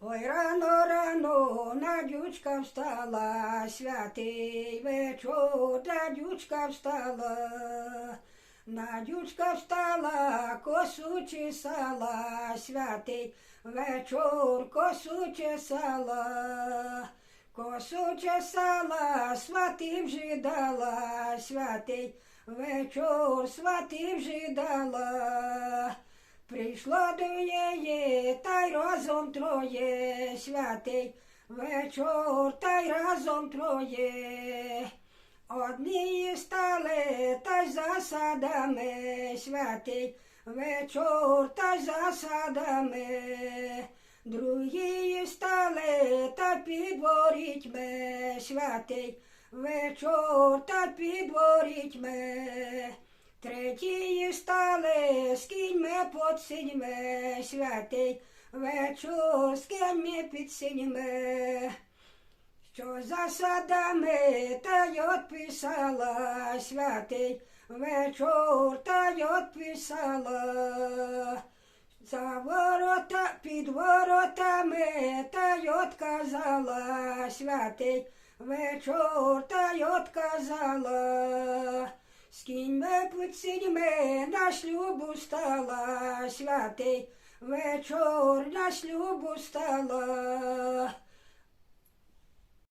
Ой, рано, рано, Надючка встала, святий вечір, Надючка встала. Надючка встала, косу чесала, святий вечір, косу чесала. Косу чесала, сватів жидала, святий вечір, сватів жидала. Прийшло до й разом троє, святий вечір, та й разом троє. Одні стали та й засадами, святий вечір та й засадами. Другі стали та під ворітьми, святий вечір та під ворітьми. Треті стали з кіньми під синьми, святий вечір з кіньми під синьми. Що за садами та й отписала, святий вечір та й отписала. За ворота під воротами та й отказала, святий вечір та й отказала. З кіньми під на шлюбу стала, святий вечор на шлюбу стала.